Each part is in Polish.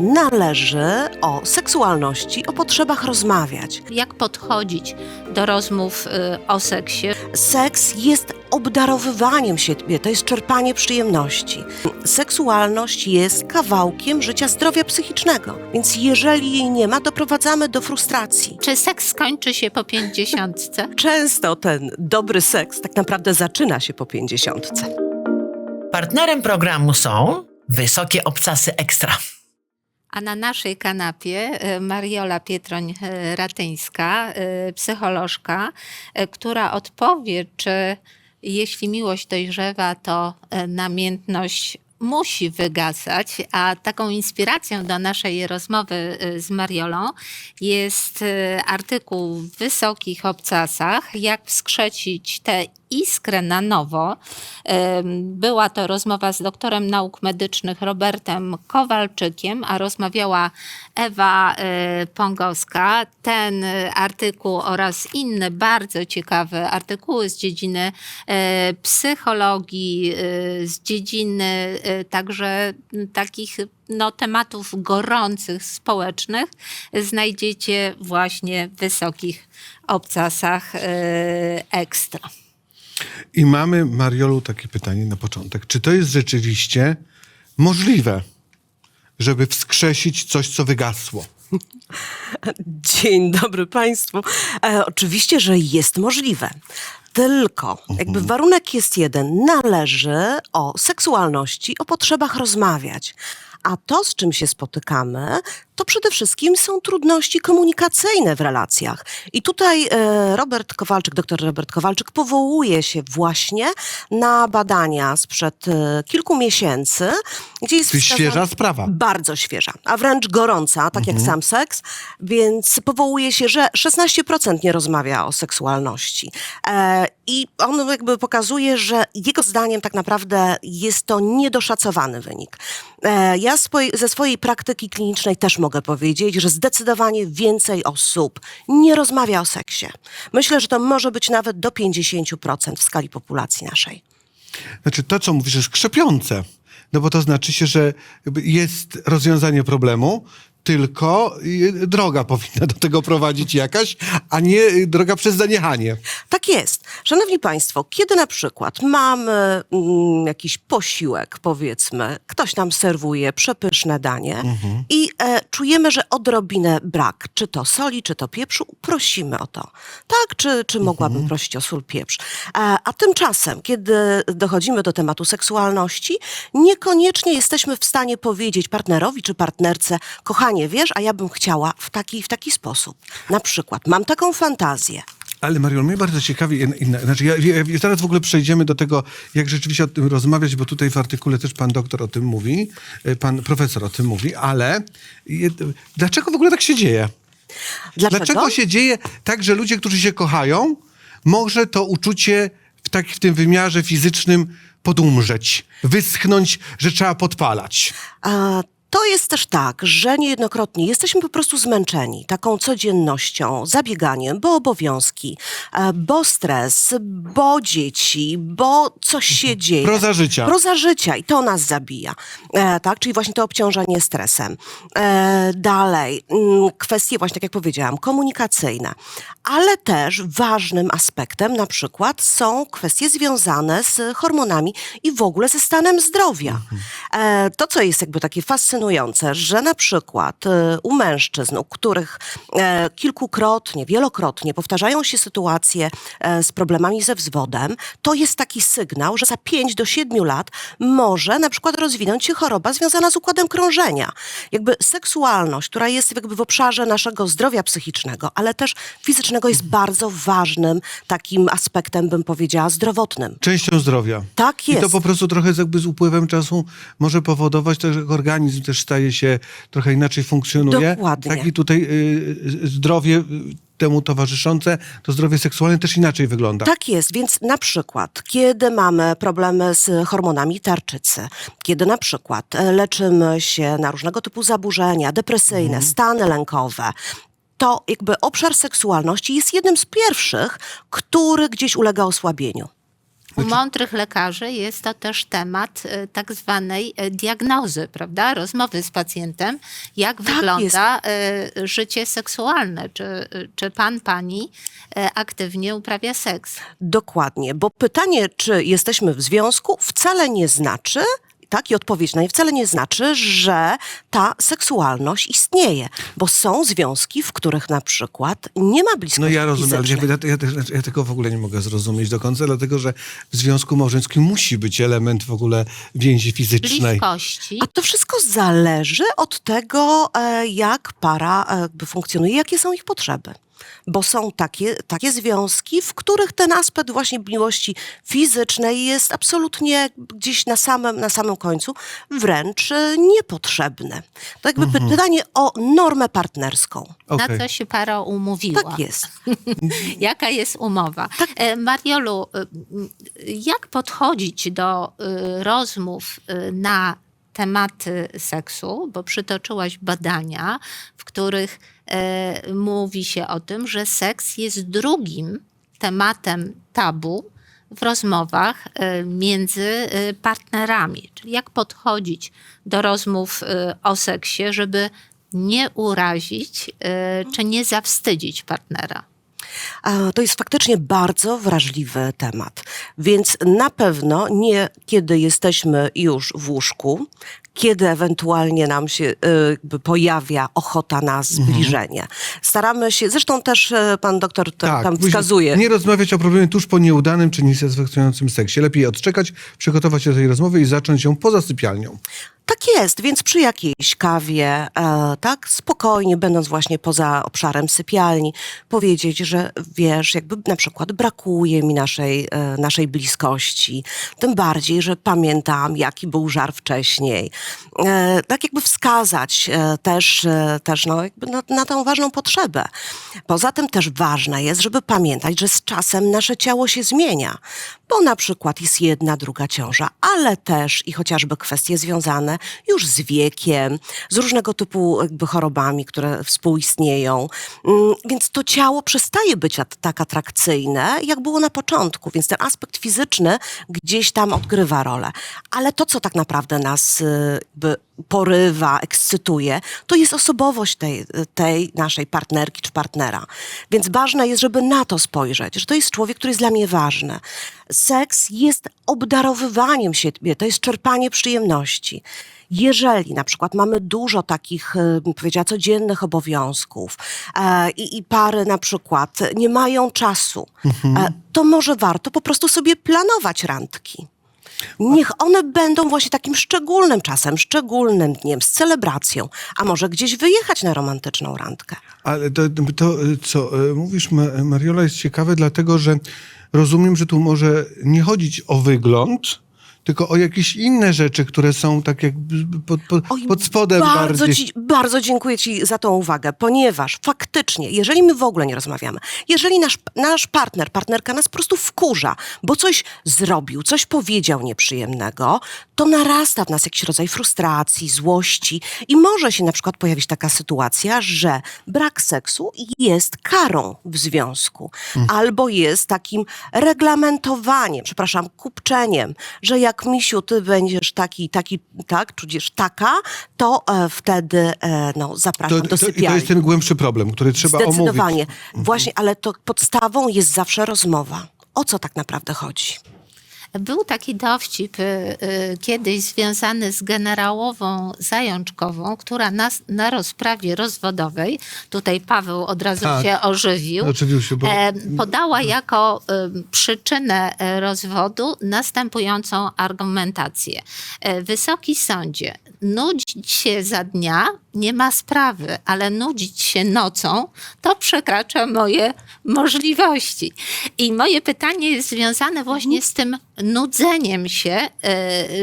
Należy o seksualności, o potrzebach rozmawiać. Jak podchodzić do rozmów y, o seksie? Seks jest obdarowywaniem siebie, to jest czerpanie przyjemności. Seksualność jest kawałkiem życia zdrowia psychicznego, więc jeżeli jej nie ma, doprowadzamy do frustracji. Czy seks skończy się po pięćdziesiątce? Często ten dobry seks tak naprawdę zaczyna się po pięćdziesiątce. Partnerem programu są Wysokie Obcasy Ekstra. A na naszej kanapie y, Mariola Pietroń-Ratyńska, y, psycholożka, y, która odpowie, czy jeśli miłość dojrzewa, to namiętność musi wygasać, a taką inspiracją do naszej rozmowy z Mariolą jest artykuł w Wysokich Obcasach, jak wskrzecić tę iskrę na nowo. Była to rozmowa z doktorem nauk medycznych Robertem Kowalczykiem, a rozmawiała Ewa y, Pongowska. Ten y, artykuł oraz inne bardzo ciekawe artykuły z dziedziny y, psychologii, z dziedziny także takich no, tematów gorących, społecznych znajdziecie właśnie w Wysokich Obcasach Ekstra. I mamy, Mariolu, takie pytanie na początek. Czy to jest rzeczywiście możliwe, żeby wskrzesić coś, co wygasło? Dzień dobry Państwu. E, oczywiście, że jest możliwe. Tylko, jakby warunek jest jeden. Należy o seksualności, o potrzebach rozmawiać. A to, z czym się spotykamy, to przede wszystkim są trudności komunikacyjne w relacjach. I tutaj e, Robert Kowalczyk, dr Robert Kowalczyk powołuje się właśnie na badania sprzed e, kilku miesięcy, gdzie jest świeża sprawa. bardzo świeża, a wręcz gorąca, tak jak sam seks, więc powołuje się, że 16% nie rozmawia o seksualności. I on jakby pokazuje, że jego zdaniem tak naprawdę jest to niedoszacowany wynik. E, ja ze swojej praktyki klinicznej też mogę powiedzieć, że zdecydowanie więcej osób nie rozmawia o seksie. Myślę, że to może być nawet do 50% w skali populacji naszej. Znaczy, to, co mówisz, jest krzepiące. No bo to znaczy się, że jest rozwiązanie problemu, tylko y, droga powinna do tego prowadzić jakaś, a nie y, droga przez zaniechanie. Tak jest. Szanowni Państwo, kiedy na przykład mamy mm, jakiś posiłek, powiedzmy, ktoś nam serwuje przepyszne danie i e, czujemy, że odrobinę brak, czy to soli, czy to pieprzu, prosimy o to. Tak, czy, czy mogłabym prosić o sól, pieprz. E, a tymczasem, kiedy dochodzimy do tematu seksualności, niekoniecznie jesteśmy w stanie powiedzieć partnerowi czy partnerce, kochanie, wiesz, a ja bym chciała w taki, w taki sposób. Na przykład, mam taką fantazję. Ale Mariol, mnie bardzo ciekawi, inna- znaczy ja, ja, zaraz w ogóle przejdziemy do tego, jak rzeczywiście o tym rozmawiać, bo tutaj w artykule też pan doktor o tym mówi, y, pan profesor o tym mówi, ale y, dlaczego w ogóle tak się dzieje? Dlaczego? Dlaczego się dzieje tak, że ludzie, którzy się kochają, może to uczucie w, tak, w tym wymiarze fizycznym podumrzeć, wyschnąć, że trzeba podpalać? A to jest też tak, że niejednokrotnie jesteśmy po prostu zmęczeni taką codziennością, zabieganiem, bo obowiązki, e, bo stres, bo dzieci, bo coś się dzieje. Proza życia. Proza życia i to nas zabija, e, tak? Czyli właśnie to obciążenie stresem. E, dalej, mm, kwestie właśnie, tak jak powiedziałam, komunikacyjne. Ale też ważnym aspektem na przykład są kwestie związane z hormonami i w ogóle ze stanem zdrowia. E, to, co jest jakby takie fascynujące, że na przykład e, u mężczyzn, u których e, kilkukrotnie, wielokrotnie powtarzają się sytuacje e, z problemami ze wzwodem, to jest taki sygnał, że za 5 do 7 lat może na przykład rozwinąć się choroba związana z układem krążenia. Jakby seksualność, która jest jakby w obszarze naszego zdrowia psychicznego, ale też fizycznego jest bardzo ważnym takim aspektem, bym powiedziała, zdrowotnym. Częścią zdrowia. Tak I to jest. po prostu trochę jakby z upływem czasu może powodować, to, że organizm też staje się trochę inaczej funkcjonuje. Dokładnie. Tak i tutaj y, y, zdrowie y, temu towarzyszące, to zdrowie seksualne też inaczej wygląda. Tak jest, więc na przykład, kiedy mamy problemy z hormonami tarczycy, kiedy na przykład e, leczymy się na różnego typu zaburzenia depresyjne, stany lękowe, to jakby obszar seksualności jest jednym z pierwszych, który gdzieś ulega osłabieniu. U mądrych lekarzy jest to też temat e, tak zwanej e, diagnozy, prawda? Rozmowy z pacjentem, jak Tak wygląda e, życie seksualne. Czy, czy pan, pani e, aktywnie uprawia seks? Dokładnie, bo pytanie, czy jesteśmy w związku, wcale nie znaczy, tak, i odpowiedź na nie wcale nie znaczy, że ta seksualność istnieje, bo są związki, w których na przykład nie ma bliskości No ja rozumiem, ale ja, fizycznej. ja, ja, ja tego w ogóle nie mogę zrozumieć do końca, dlatego że w związku małżeńskim musi być element w ogóle więzi fizycznej. Bliskości. A to wszystko zależy od tego, e, jak para e, funkcjonuje, jakie są ich potrzeby. Bo są takie, takie związki, w których ten aspekt właśnie miłości fizycznej jest absolutnie gdzieś na samym, na samym końcu wręcz e, niepotrzebny. To jakby pytanie o normę partnerską. Okej. Na co się para umówiła? Tak jest. Jaka jest umowa? E, Mariolu, e, m, jak podchodzić do e, rozmów na tematy seksu? Bo przytoczyłaś badania, w których e, mówi się o tym, że seks jest drugim tematem tabu w rozmowach e, między e, partnerami. Czyli jak podchodzić do rozmów e, o seksie, żeby nie urazić czy nie zawstydzić partnera. To jest faktycznie bardzo wrażliwy temat. Więc na pewno nie kiedy jesteśmy już w łóżku, kiedy ewentualnie nam się y, pojawia ochota na zbliżenie. Staramy się, zresztą też y, pan doktor to, tam musimy wskazuje. Nie rozmawiać o problemie tuż po nieudanym czy niesatysfakcjonującym seksie. Lepiej odczekać, przygotować się do tej rozmowy i zacząć ją poza sypialnią. Tak jest, więc przy jakiejś kawie, e, tak, spokojnie, będąc właśnie poza obszarem sypialni, powiedzieć, że wiesz, jakby na przykład brakuje mi naszej, e, naszej bliskości. Tym bardziej, że pamiętam, jaki był żar wcześniej. E, tak jakby wskazać e, też, e, też no, jakby na, na tą ważną potrzebę. Poza tym też ważne jest, żeby pamiętać, że z czasem nasze ciało się zmienia, bo na przykład jest jedna, druga ciąża, ale też i chociażby kwestie związane już z wiekiem, z różnego typu jakby chorobami, które współistnieją. Mm, Więc to ciało przestaje być tak atrakcyjne, jak było na początku, więc ten aspekt fizyczny gdzieś tam odgrywa rolę. Ale to, co tak naprawdę nas y, jakby porywa, ekscytuje, to jest osobowość tej, tej naszej partnerki czy partnera. Więc ważne jest, żeby na to spojrzeć, że to jest człowiek, który jest dla mnie ważny. Seks jest obdarowywaniem siebie, to jest czerpanie przyjemności. Jeżeli na przykład mamy dużo takich, e, powiedziała, codziennych obowiązków e, i, i pary na przykład nie mają czasu, e, to może warto po prostu sobie planować randki. Niech one będą właśnie takim szczególnym czasem, szczególnym dniem, z celebracją, a może gdzieś wyjechać na romantyczną randkę. Ale to, to co y, mówisz, Ma- Mariola, jest ciekawe, dlatego że rozumiem, że tu może nie chodzić o wygląd, tylko o jakieś inne rzeczy, które są tak jakby pod, pod, Oj, pod spodem bardzo bardziej. Ci, bardzo dziękuję Ci za tą uwagę, ponieważ faktycznie, jeżeli my w ogóle nie rozmawiamy, jeżeli nasz, nasz partner, partnerka nas po prostu wkurza, bo coś zrobił, coś powiedział nieprzyjemnego, to narasta w nas jakiś rodzaj frustracji, złości i może się na przykład pojawić taka sytuacja, że brak seksu jest karą w związku, albo jest takim reglamentowaniem, przepraszam, kupczeniem, że jak misiu, ty będziesz taki, taki, tak, tudzież taka, to e, wtedy e, no, zapraszam To, do to, I to sypialni. jest ten głębszy problem, który trzeba omówić. Zdecydowanie. Właśnie, ale to podstawą jest zawsze rozmowa. O co tak naprawdę chodzi? Był taki dowcip y, y, kiedyś związany z generałową Zajączkową, która na, na rozprawie rozwodowej, tutaj Paweł od razu Tak. się ożywił, Ożywił się, bo- e, podała jako y, przyczynę e, rozwodu następującą argumentację. E, Wysoki sądzie, nudzić się za dnia nie ma sprawy, ale nudzić się nocą to przekracza moje możliwości. I moje pytanie jest związane właśnie z tym nudzeniem się e,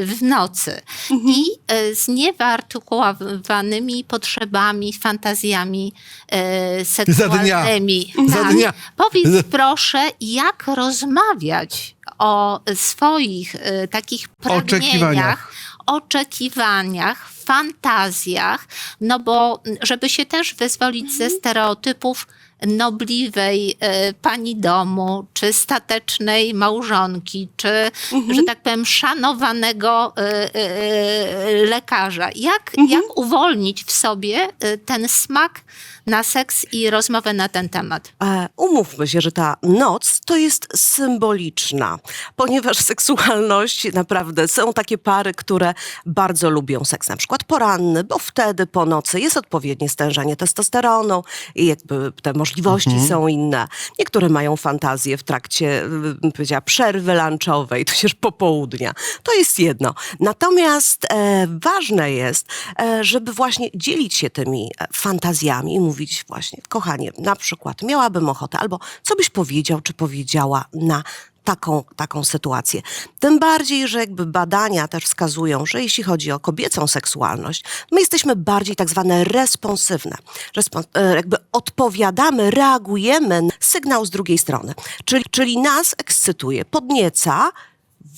w nocy i e, z niewyartykułowanymi potrzebami, fantazjami e, seksualnymi. Za Tak. dnia. Powiedz proszę, jak rozmawiać o swoich takich pragnieniach, Oczekiwaniach. oczekiwaniach fantazjach, no bo żeby się też wyzwolić ze stereotypów nobliwej e, pani domu, czy statecznej małżonki, czy, że tak powiem, szanowanego e, e, lekarza. Jak, jak uwolnić w sobie ten smak na seks i rozmowę na ten temat? E, umówmy się, że ta noc to jest symboliczna, ponieważ seksualność naprawdę są takie pary, które bardzo lubią seks, na przykład poranny, bo wtedy po nocy jest odpowiednie stężenie testosteronu i jakby te możliwości są inne. Niektóre mają fantazję w trakcie, y, bym powiedziała, przerwy lunchowej, tudzież popołudnia. To jest jedno. Natomiast e, ważne jest, e, żeby właśnie dzielić się tymi e, fantazjami i mówić właśnie, kochanie, na przykład miałabym ochotę, albo co byś powiedział, czy powiedziała na taką, taką sytuację. Tym bardziej, że jakby badania też wskazują, że jeśli chodzi o kobiecą seksualność, my jesteśmy bardziej tak zwane responsywne. Respons- e, jakby odpowiadamy, reagujemy na sygnał z drugiej strony. Czyli, czyli nas ekscytuje, podnieca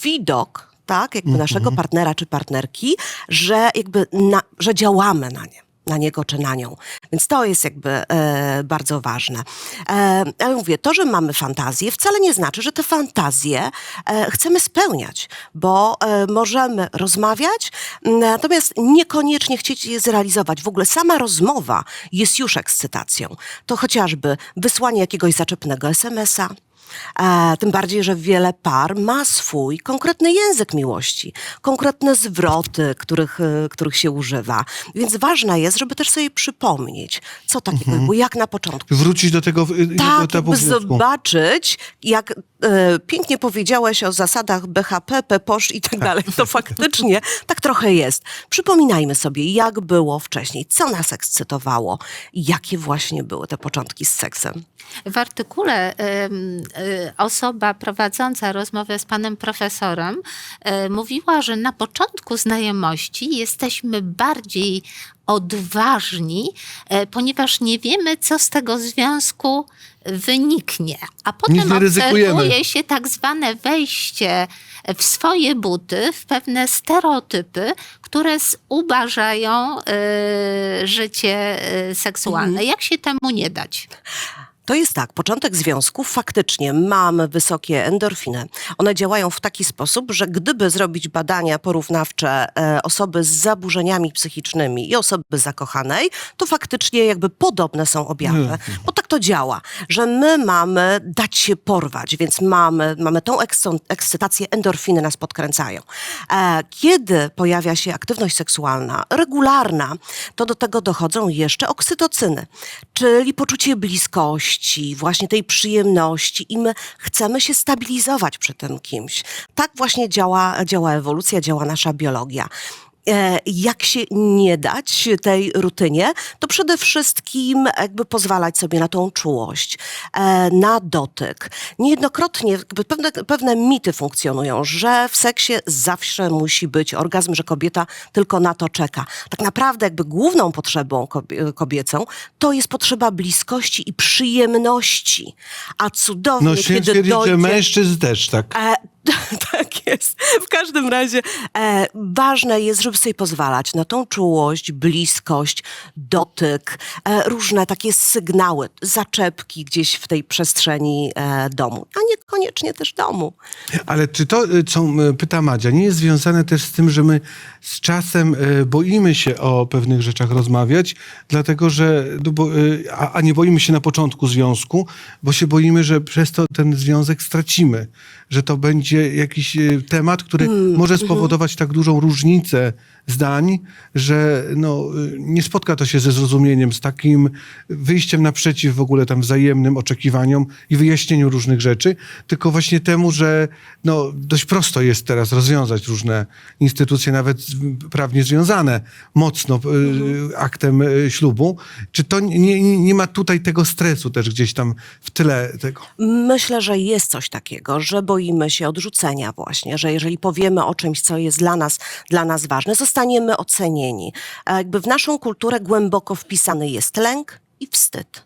widok, tak, jakby naszego partnera czy partnerki, że jakby, na, że działamy na nie na niego czy na nią. Więc to jest jakby e, bardzo ważne. E, ale mówię, to, że mamy fantazje, wcale nie znaczy, że te fantazje e, chcemy spełniać, bo e, możemy rozmawiać, natomiast niekoniecznie chcieć je zrealizować. W ogóle sama rozmowa jest już ekscytacją. To chociażby wysłanie jakiegoś zaczepnego SMS-a, E, tym bardziej, że wiele par ma swój konkretny język miłości, konkretne zwroty, których, e, których się używa. Więc ważne jest, żeby też sobie przypomnieć, co takiego było, jak na początku. Wrócić do tego y, Tak, etapu jakby zobaczyć, jak e, pięknie powiedziałeś o zasadach BHP, PEPOSZ i tak dalej. To faktycznie tak trochę jest. Przypominajmy sobie, jak było wcześniej, co nas ekscytowało, jakie właśnie były te początki z seksem. W artykule y, osoba prowadząca rozmowę z panem profesorem e, mówiła, że na początku znajomości jesteśmy bardziej odważni, e, ponieważ nie wiemy, co z tego związku wyniknie. A potem obserwuje się tak zwane wejście w swoje buty, w pewne stereotypy, które zubażają e, życie e, seksualne. Jak się temu nie dać? To jest tak, początek związku faktycznie mamy wysokie endorfiny. One działają w taki sposób, że gdyby zrobić badania porównawcze e, osoby z zaburzeniami psychicznymi i osoby zakochanej, to faktycznie jakby podobne są objawy. Bo tak to działa, że my mamy dać się porwać, więc mamy, mamy tą ekscytację, endorfiny nas podkręcają. E, kiedy pojawia się aktywność seksualna regularna, to do tego dochodzą jeszcze oksytocyny, czyli poczucie bliskości, właśnie tej przyjemności i my chcemy się stabilizować przy tym kimś. Tak właśnie działa, działa ewolucja, działa nasza biologia. E, Jak się nie dać tej rutynie, to przede wszystkim jakby pozwalać sobie na tą czułość, e, na dotyk. Niejednokrotnie jakby pewne, pewne mity funkcjonują, że w seksie zawsze musi być orgazm, że kobieta tylko na to czeka. Tak naprawdę jakby główną potrzebą kobie- kobiecą to jest potrzeba bliskości i przyjemności. A cudownie, No się kiedy dojdzie... mężczyzn też tak. E, tak jest. W każdym razie e, ważne jest, żeby sobie pozwalać na tą czułość, bliskość, dotyk, e, różne takie sygnały, zaczepki gdzieś w tej przestrzeni e, domu, a niekoniecznie też domu. Ale czy to, y, co y, pyta Madzia, nie jest związane też z tym, że my z czasem y, boimy się o pewnych rzeczach rozmawiać, dlatego że, no bo, a, a nie boimy się na początku związku, bo się boimy, że przez to ten związek stracimy, że to będzie jakiś y, temat, który może spowodować tak dużą różnicę zdań, że no, nie spotka to się ze zrozumieniem, z takim wyjściem naprzeciw w ogóle tam wzajemnym oczekiwaniom i wyjaśnieniu różnych rzeczy, tylko właśnie temu, że no, dość prosto jest teraz rozwiązać różne instytucje, nawet prawnie związane mocno y, aktem y, ślubu. Czy to nie, nie, nie ma tutaj tego stresu też gdzieś tam w tyle tego? Myślę, że jest coś takiego, że boimy się odrzucenia właśnie, że jeżeli powiemy o czymś, co jest dla nas, dla nas ważne, zostaniemy ocenieni. Jakby w naszą kulturę głęboko wpisany jest lęk i wstyd.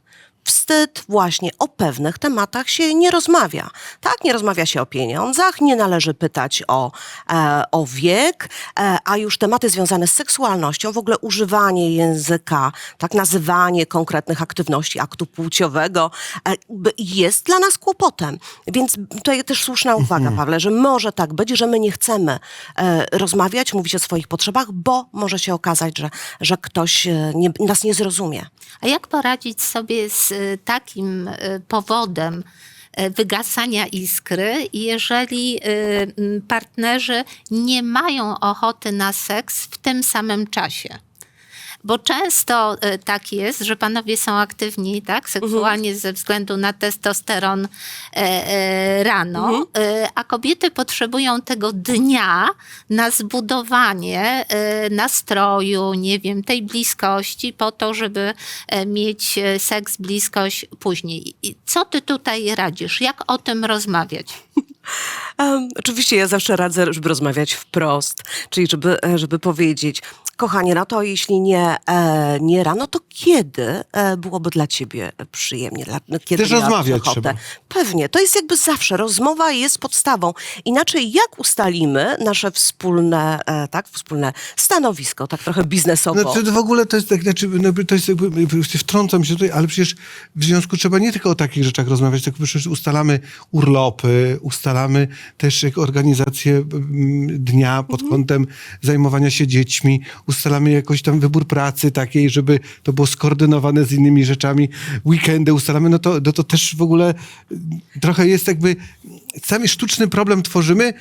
Wstyd właśnie o pewnych tematach się nie rozmawia. Tak, nie rozmawia się o pieniądzach, nie należy pytać o, e, o wiek, e, a już tematy związane z seksualnością, w ogóle używanie języka, tak, nazywanie konkretnych aktywności aktu płciowego e, jest dla nas kłopotem. Więc tutaj też słuszna uwaga, Pawle, że może tak być, że my nie chcemy e, rozmawiać, mówić o swoich potrzebach, bo może się okazać, że, że ktoś e, nie, nas nie zrozumie. A jak poradzić sobie z y, takim y, powodem y, wygasania iskry, jeżeli y, partnerzy nie mają ochoty na seks w tym samym czasie? Bo często y, tak jest, że panowie są aktywni, tak, seksualnie ze względu na testosteron e, e, rano, y, a kobiety potrzebują tego dnia na zbudowanie nastroju, nie wiem, tej bliskości po to, żeby e, mieć e, seks, bliskość później. I Co ty tutaj radzisz? Jak o tym rozmawiać? Em, oczywiście ja zawsze radzę, żeby rozmawiać wprost, czyli żeby, e, żeby powiedzieć, kochanie, no to jeśli nie, e, nie rano, to kiedy e, byłoby dla ciebie przyjemnie? Dla, no, kiedy Też miałabyś rozmawiać ochotę? trzeba. Pewnie, to jest jakby zawsze, rozmowa jest podstawą. Inaczej jak ustalimy nasze wspólne, e, tak, wspólne stanowisko, tak trochę biznesowo? Znaczy, to w ogóle to jest tak, znaczy, no, to jest jakby, wtrącam się tutaj, ale przecież w związku trzeba nie tylko o takich rzeczach rozmawiać, tylko przecież ustalamy urlopy, ustalamy też jak organizację mm, dnia pod kątem zajmowania się dziećmi, ustalamy jakoś tam wybór pracy takiej, żeby to było skoordynowane z innymi rzeczami, weekendy ustalamy, no to, no to też w ogóle mm, trochę jest jakby sami sztuczny problem tworzymy,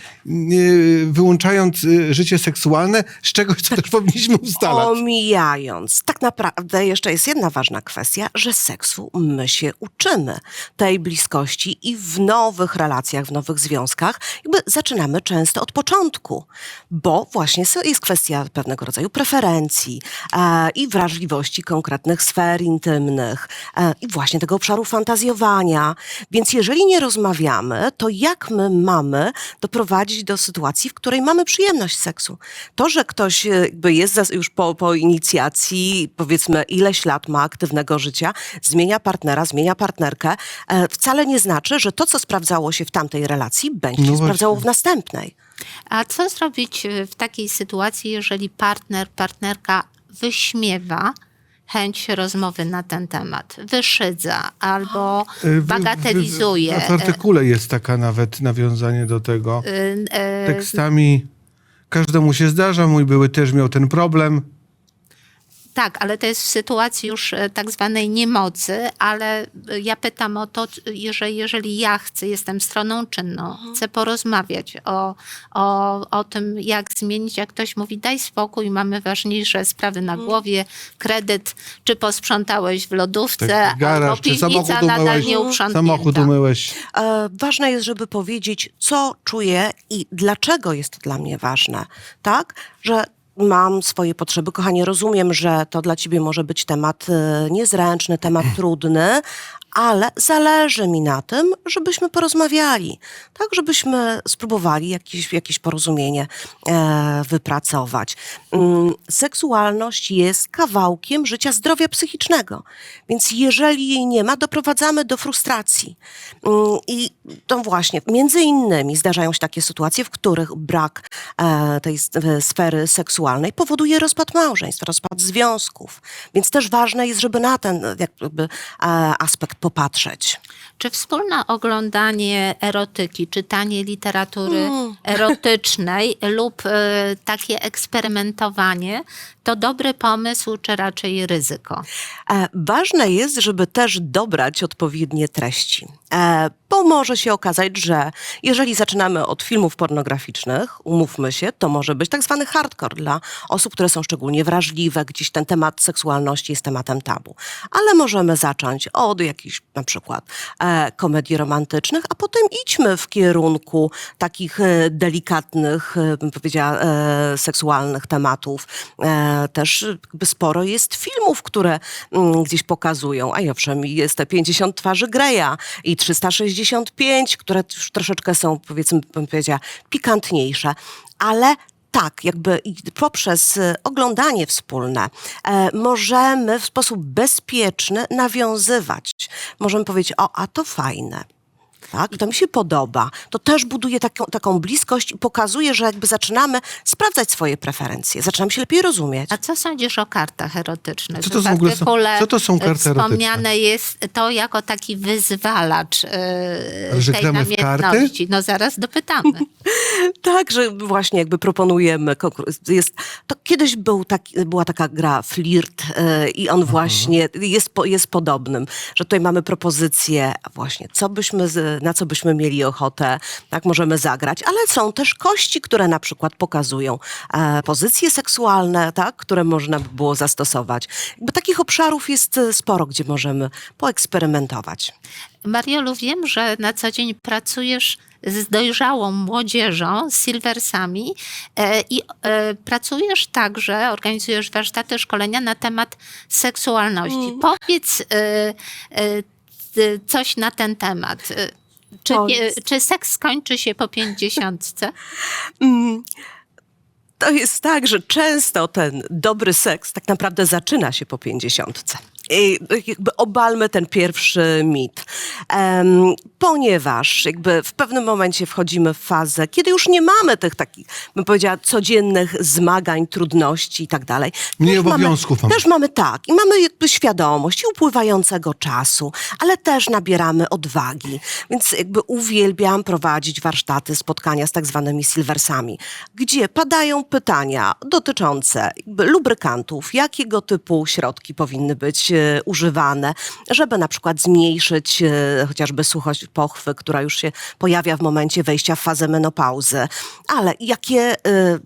wyłączając y, życie seksualne z czegoś, co też powinniśmy ustalać. Omijając, tak naprawdę jeszcze jest jedna ważna kwestia, że seksu my się uczymy. Tej bliskości i w nowych relacjach, w nowych związkach, jakby zaczynamy często od początku, bo właśnie jest kwestia pewnego rodzaju preferencji e, i wrażliwości konkretnych sfer intymnych e, i właśnie tego obszaru fantazjowania. Więc jeżeli nie rozmawiamy, to jak my mamy doprowadzić do sytuacji, w której mamy przyjemność seksu? To, że ktoś e, jakby jest już po, po inicjacji, powiedzmy ileś lat ma aktywnego życia, zmienia partnera, zmienia partnerkę, e, wcale nie znaczy, że to, co sprawdzało się w tamtej relacji, będzie się No sprawdzało właśnie. w następnej. A co zrobić y, w takiej sytuacji, jeżeli partner, partnerka wyśmiewa chęć rozmowy na ten temat, wyszydza albo Y, w- bagatelizuje? W, w artykule jest taka nawet nawiązanie do tego. y, y, Tekstami każdemu się zdarza, mój były też miał ten problem. Tak, ale to jest w sytuacji już e, tak zwanej niemocy, ale e, ja pytam o to, że jeżeli ja chcę, jestem stroną czynną, chcę porozmawiać o, o, o tym, jak zmienić, jak ktoś mówi, daj spokój, mamy ważniejsze sprawy na głowie, kredyt, czy posprzątałeś w lodówce, Tak, garaż, czy piwnica samochód nadal umyłeś, nie uprzątnięta. samochód umyłeś. E, ważne jest, żeby powiedzieć, co czuję i dlaczego jest to dla mnie ważne. Tak? Że mam swoje potrzeby. Kochanie, rozumiem, że to dla ciebie może być temat e, niezręczny, temat trudny, ale zależy mi na tym, żebyśmy porozmawiali. Tak, żebyśmy spróbowali jakieś, jakieś porozumienie e, wypracować. Mm, seksualność jest kawałkiem życia zdrowia psychicznego. Więc jeżeli jej nie ma, doprowadzamy do frustracji. Mm, I to właśnie, między innymi zdarzają się takie sytuacje, w których brak e, tej e, sfery seksualnej powoduje rozpad małżeństw, rozpad związków. Więc też ważne jest, żeby na ten jakby, e, aspekt popatrzeć. Czy wspólne oglądanie erotyki, czytanie literatury erotycznej lub e, takie eksperymentowanie to dobry pomysł, czy raczej ryzyko? E, Ważne jest, żeby też dobrać odpowiednie treści, e, bo może się okazać, że jeżeli zaczynamy od filmów pornograficznych, umówmy się, to może być tak zwany hardcore dla osób, które są szczególnie wrażliwe, gdzieś ten temat seksualności jest tematem tabu. Ale możemy zacząć od jakichś na przykład e, komedii romantycznych, a potem idźmy w kierunku takich delikatnych, bym powiedziała, seksualnych tematów. Też sporo jest filmów, które mm, gdzieś pokazują, a i owszem, jest te 50 twarzy Greya i 365, które już troszeczkę są, powiedzmy, bym powiedziała, pikantniejsze, ale tak, jakby poprzez e, oglądanie wspólne e, możemy w sposób bezpieczny nawiązywać. Możemy powiedzieć, o, a to fajne. Tak, to mi się podoba. To też buduje taką, taką bliskość i pokazuje, że jakby zaczynamy sprawdzać swoje preferencje, zaczynamy się lepiej rozumieć. A co sądzisz o kartach erotycznych? Co to W w ogóle są- co to są karty Wspomniane jest to jako taki wyzwalacz e, Ale że tej gramy w karty? namiętności. No zaraz dopytamy. Tak, że właśnie jakby proponujemy. Jest, to kiedyś był taki, była taka gra Flirt e, i on właśnie jest, jest podobnym, że tutaj mamy propozycję właśnie, co byśmy, z, na co byśmy mieli ochotę, tak możemy zagrać, ale są też kości, które na przykład pokazują e, pozycje seksualne, tak, które można by było zastosować. Jakby takich obszarów jest e, sporo, gdzie możemy poeksperymentować. Mariolu, wiem, że na co dzień pracujesz z dojrzałą młodzieżą, z silversami e, i e, pracujesz także, organizujesz warsztaty, szkolenia na temat seksualności. Powiedz e, t- coś na ten temat. Czy, czy seks skończy się po pięćdziesiątce? Mm, To jest tak, że często ten dobry seks tak naprawdę zaczyna się po pięćdziesiątce. Jakby obalmy ten pierwszy mit. Em, ponieważ jakby w pewnym momencie wchodzimy w fazę, kiedy już nie mamy tych takich, bym powiedziała, codziennych zmagań, trudności i tak dalej. Mniej obowiązków mamy. Też mamy tak. I mamy jakby świadomość i upływającego czasu, ale też nabieramy odwagi. Więc jakby uwielbiam prowadzić warsztaty, spotkania z tak zwanymi silversami, gdzie padają pytania dotyczące lubrykantów, jakiego typu środki powinny być używane, żeby na przykład zmniejszyć e, chociażby suchość pochwy, która już się pojawia w momencie wejścia w fazę menopauzy, ale jakie e,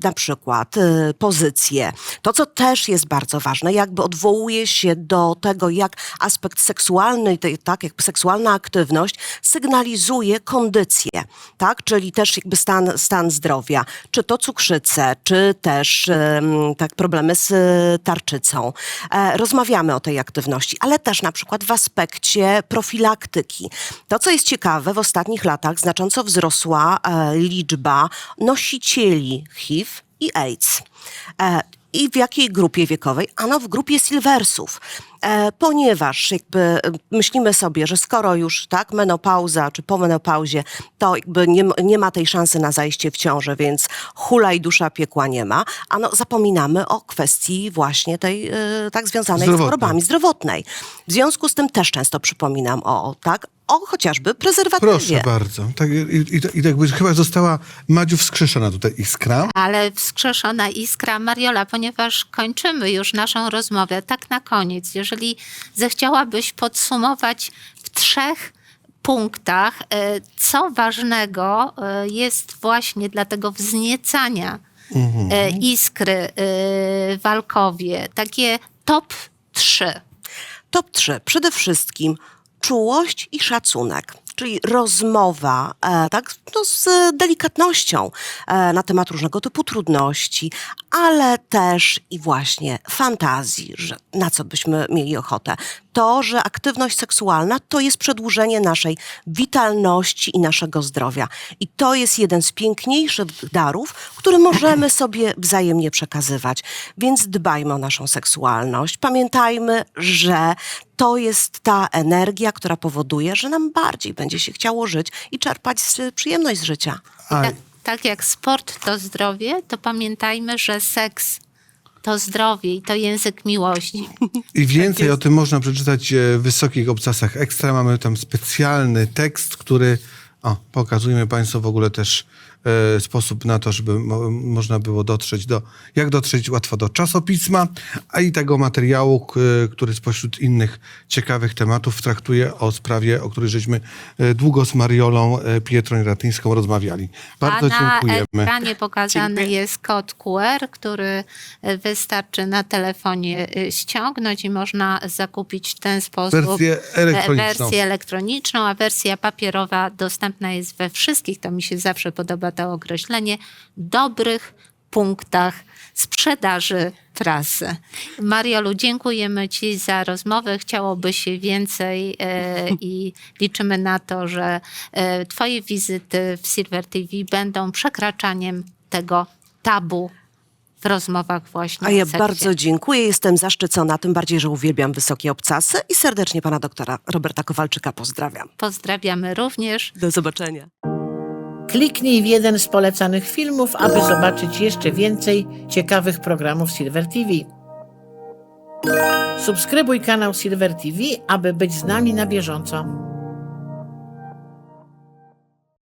na przykład pozycje. To, co też jest bardzo ważne, jakby odwołuje się do tego, jak aspekt seksualny, tak, jakby seksualna aktywność sygnalizuje kondycję, tak, czyli też jakby stan, stan zdrowia, czy to cukrzycę, czy też tak problemy z tarczycą. E, rozmawiamy o tej aktywności, ale też na przykład w aspekcie profilaktyki. To, co jest ciekawe, w ostatnich latach znacząco wzrosła e, liczba nosicieli HIV i AIDS. E, I w jakiej grupie wiekowej? Ano w grupie silversów. E, ponieważ jakby e, myślimy sobie, że skoro już tak menopauza czy po menopauzie, to jakby nie, nie ma tej szansy na zajście w ciążę, więc hula i dusza piekła nie ma, a no zapominamy o kwestii właśnie tej e, tak związanej Zdrowotnej. z chorobami zdrowotnej. W związku z tym też często przypominam o, tak, o chociażby prezerwatywie. Proszę bardzo. Tak, i, i, I jakby chyba została Madziu wskrzeszona tutaj iskra. Ale wskrzeszona iskra Mariola, ponieważ kończymy już naszą rozmowę, tak na koniec, jeżeli zechciałabyś podsumować w trzech punktach, e, co ważnego e, jest właśnie dla tego wzniecania iskry e, w Walkowie, takie top trzy. Top 3. Przede wszystkim czułość i szacunek. Czyli rozmowa e, tak, no, z delikatnością e, na temat różnego typu trudności, ale też i właśnie fantazji, że na co byśmy mieli ochotę. To, że aktywność seksualna to jest przedłużenie naszej witalności i naszego zdrowia. I to jest jeden z piękniejszych darów, który możemy sobie wzajemnie przekazywać. Więc dbajmy o naszą seksualność. Pamiętajmy, że to jest ta energia, która powoduje, że nam bardziej będzie się chciało żyć i czerpać z, przyjemność z życia. Tak, tak jak sport to zdrowie, to pamiętajmy, że seks to zdrowie i to język miłości. I więcej o tym można przeczytać e, w Wysokich Obcasach Ekstra. Mamy tam specjalny tekst, który... O, pokazujemy Państwu w ogóle też e, sposób na to, żeby mo, można było dotrzeć do... Jak dotrzeć łatwo do czasopisma, a i tego materiału, który spośród innych ciekawych tematów traktuje o sprawie, o której żeśmy e, długo z Mariolą e, Pietroń-Ratyńską rozmawiali. Bardzo A na dziękujemy. ekranie pokazany Dziękuję. jest kod QR, który wystarczy na telefonie ściągnąć i można zakupić w ten sposób Wersję elektroniczną. wersję elektroniczną, a wersja papierowa dostępna jest we wszystkich, to mi się zawsze podoba to określenie, dobrych punktach sprzedaży prasy. Mariolu, dziękujemy Ci za rozmowę. Chciałoby się więcej e, i liczymy na to, że e, Twoje wizyty w Silver TV będą przekraczaniem tego tabu w rozmowach właśnie A ja bardzo dziękuję, jestem zaszczycona, tym bardziej, że uwielbiam wysokie obcasy i serdecznie pana doktora Roberta Kowalczyka pozdrawiam. Pozdrawiamy również. Do zobaczenia. Kliknij w jeden z polecanych filmów, aby zobaczyć jeszcze więcej ciekawych programów Silver TV. Subskrybuj kanał Silver TV, aby być z nami na bieżąco.